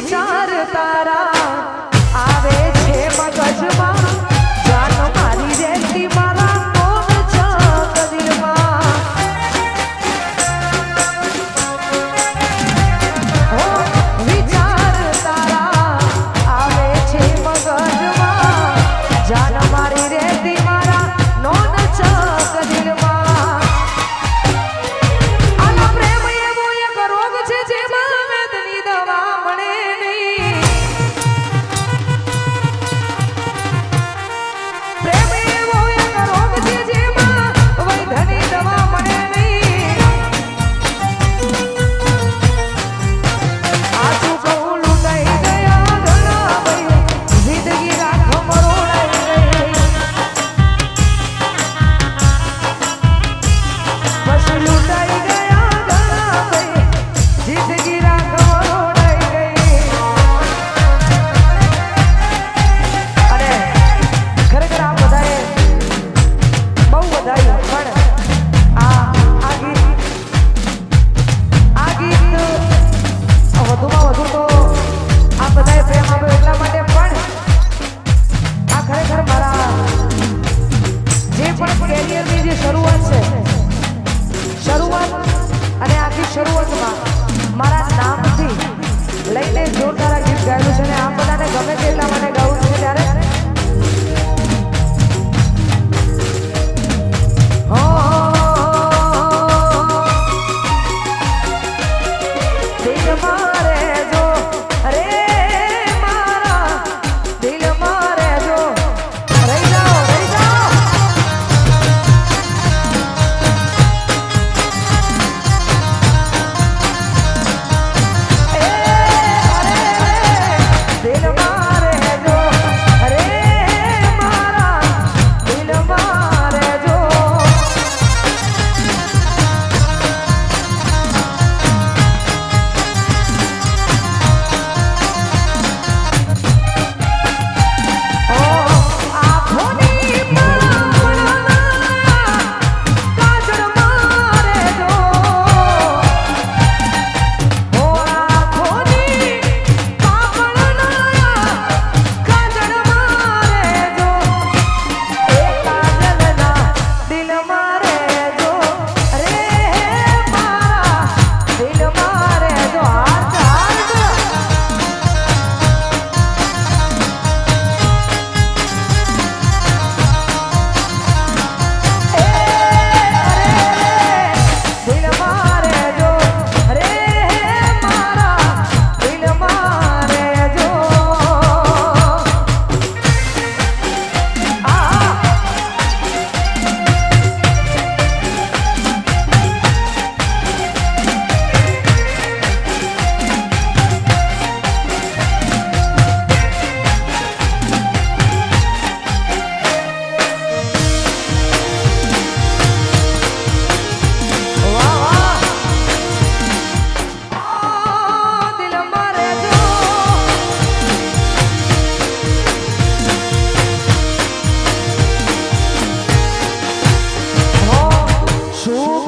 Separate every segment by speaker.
Speaker 1: विचार तारा પણ કેરિયરની જે શરૂઆત છે, શરૂઆત અને આખી શરૂઆતમાં મારા નામથી લઈને જોરદાર ગીત ગાયેલું છે.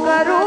Speaker 1: buscar un